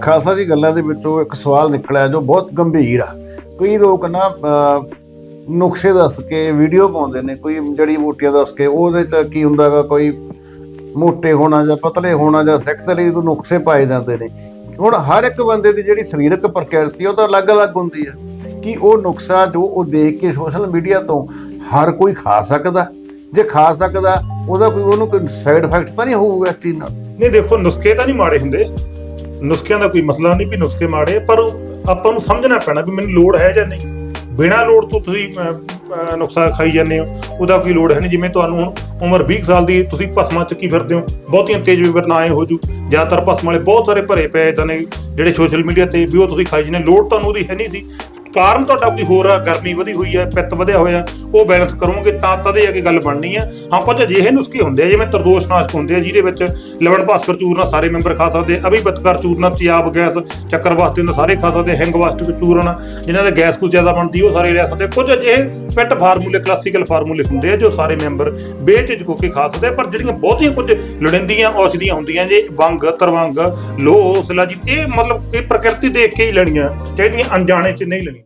ਖਾਲਸਾ ਜੀ ਗੱਲਾਂ ਦੇ ਵਿੱਚੋਂ ਇੱਕ ਸਵਾਲ ਨਿਕਲਿਆ ਜੋ ਬਹੁਤ ਗੰਭੀਰ ਆ। ਕਈ ਲੋਕ ਨਾ ਨੁਕਸੇ ਦੱਸ ਕੇ ਵੀਡੀਓ ਪਾਉਂਦੇ ਨੇ, ਕੋਈ ਜੜੀ ਬੂਟੀਆਂ ਦੱਸ ਕੇ, ਉਹਦੇ ਚ ਕੀ ਹੁੰਦਾਗਾ ਕੋਈ ਮੋਟੇ ਹੋਣਾ ਜਾਂ ਪਤਲੇ ਹੋਣਾ ਜਾਂ ਸਿੱਖ ਦੇ ਲਈ ਉਹ ਨੁਕਸੇ ਪਾਏ ਜਾਂਦੇ ਨੇ। ਹੁਣ ਹਰ ਇੱਕ ਬੰਦੇ ਦੀ ਜਿਹੜੀ ਸਰੀਰਕ ਪ੍ਰਕਿਰਤੀ ਉਹ ਤਾਂ ਅਲੱਗ-ਅਲੱਗ ਹੁੰਦੀ ਆ। ਕਿ ਉਹ ਨੁਕਸਾ ਜੋ ਉਹ ਦੇਖ ਕੇ ਸੋਸ਼ਲ ਮੀਡੀਆ ਤੋਂ ਹਰ ਕੋਈ ਖਾ ਸਕਦਾ? ਜੇ ਖਾ ਸਕਦਾ, ਉਹਦਾ ਕੋਈ ਉਹਨੂੰ ਕੋਈ ਸਾਈਡ ਇਫੈਕਟ ਤਾਂ ਨਹੀਂ ਹੋਊਗਾ ਇਸ ਚੀਜ਼ ਨਾਲ? ਨਹੀਂ, ਦੇਖੋ, ਨੁਸਖੇ ਤਾਂ ਨਹੀਂ ਮਾੜੇ ਹੁੰਦੇ। ਨੁਸਖਿਆਂ ਦਾ ਕੋਈ ਮਸਲਾ ਨਹੀਂ ਵੀ ਨੁਸਖੇ ਮਾੜੇ ਪਰ ਉਹ ਆਪਾਂ ਨੂੰ ਸਮਝਣਾ ਪੈਣਾ ਵੀ ਮੈਨੂੰ ਲੋੜ ਹੈ ਜਾਂ ਨਹੀਂ। ਬਿਨਾਂ ਲੋੜ ਤੋਂ ਤੁਸੀਂ ਅਹ, ਨੁਕਸਾ ਖਾਈ ਜਾਂਦੇ ਹੋ। ਉਹਦਾ ਕੋਈ ਲੋੜ ਹੈ ਨਹੀਂ। ਜਿਵੇਂ ਤੁਹਾਨੂੰ ਹੁਣ ਉਮਰ 20 ਸਾਲ ਦੀ ਤੁਸੀਂ ਭਸਮਾਂ ਚੱਕੀ ਫਿਰਦੇ ਹੋ। ਬਹੁਤੀਆਂ ਤੇਜ਼ ਵਿਵਰਨਾ ਆਏ ਹੋ ਜੂ। ਜ਼ਿਆਦਾਤਰ ਭਸਮ ਵਾਲੇ ਬਹੁਤ ਸਾਰੇ ਭਰੇ ਪਏ ਇਦਾਂ ਨੇ ਜਿਹੜੇ ਸੋਸ਼ਲ ਮੀਡੀਆ ਤੇ ਵੀ ਉਹ ਤੁਸੀਂ ਖਾਈ ਜਾਂਦੇ ਲੋੜ ਤੁਹਾਨੂੰ ਉਹਦੀ ਹੈ ਨਹੀਂ ਸੀ। ਕਾਰਨ ਤੁਹਾਡਾ ਕੋਈ ਹੋਰ ਆ, ਗਰਮੀ ਵਧੀ ਹੋਈ ਹੈ ਪਿੱਤ ਵਧਿਆ ਹੋਇਆ, ਉਹ ਬੈਲੈਂਸ ਕਰੋਗੇ, ਤਾਂ ਤਦੇ ਆ ਕੇ ਗੱਲ ਬਣਨੀ ਆ। ਹਾਂ ਕੁਝ ਅਜਿਹੇ ਨੁਸਖੇ ਹੁੰਦੇ ਆ, ਜਿਵੇਂ ਤਰਦੋਸ਼ ਨਾਸ਼ਕ ਹੁੰਦੇ ਆ, ਜਿਹਦੇ ਵਿੱਚ ਲਵਣ, ਭਾਸਕਰ ਚੂਰਨਾ ਸਾਰੇ ਮੈਂਬਰ ਖਾ ਸਕਦੇ ਅਭੀ ਬਤਕਰ ਚੂਰਨਾ ਤਿਆਬ ਗੈਸ, ਚੱਕਰ ਵਾਸਤੇ ਉਹਨਾਂ ਸਾਰੇ ਖਾ ਸਕਦੇ ਹਿੰਗ ਵਾਸਤੇ ਚੂਰਨਾ, ਜਿਨ੍ਹਾਂ ਦੇ ਗੈਸ ਕੁਝ ਜ਼ਿਆਦਾ ਬਣਦੀ, ਉਹ ਸਾਰੇ ਲੈ ਸਕਦੇ ਕੁਝ ਅਜਿਹੇ ਪਿੱਟ ਫਾਰਮੂਲੇ ਕਲਾਸੀਕਲ ਫਾਰਮੂਲੇ ਹੁੰਦੇ ਆ, ਜੋ ਸਾਰੇ ਮੈਂਬਰ ਬੇਝਿਜਕ ਹੋ ਕੇ ਖਾ ਸਕਦੇ ਪਰ ਜਿਹੜੀਆਂ ਬਹੁਤੀਆਂ ਕੁਝ ਲੜਿੰਦੀਆਂ ਔਸ਼ਧੀਆਂ ਹੁੰਦੀਆਂ ਜੇ, ਵੰਗ, ਤਰਵੰਗ, ਲੋਹ ਸਿਲਾਜੀ ਇਹ ਮਤਲਬ ਇਹ ਪ੍ਰਕਿਰਤੀ ਦੇਖ ਕੇ ਹੀ ਲੈਣੀਆਂ ਚਾਹੀਦੀਆਂ ਅਣਜਾਣੇ ਚ ਨਹੀਂ ਲੈਣੀਆਂ।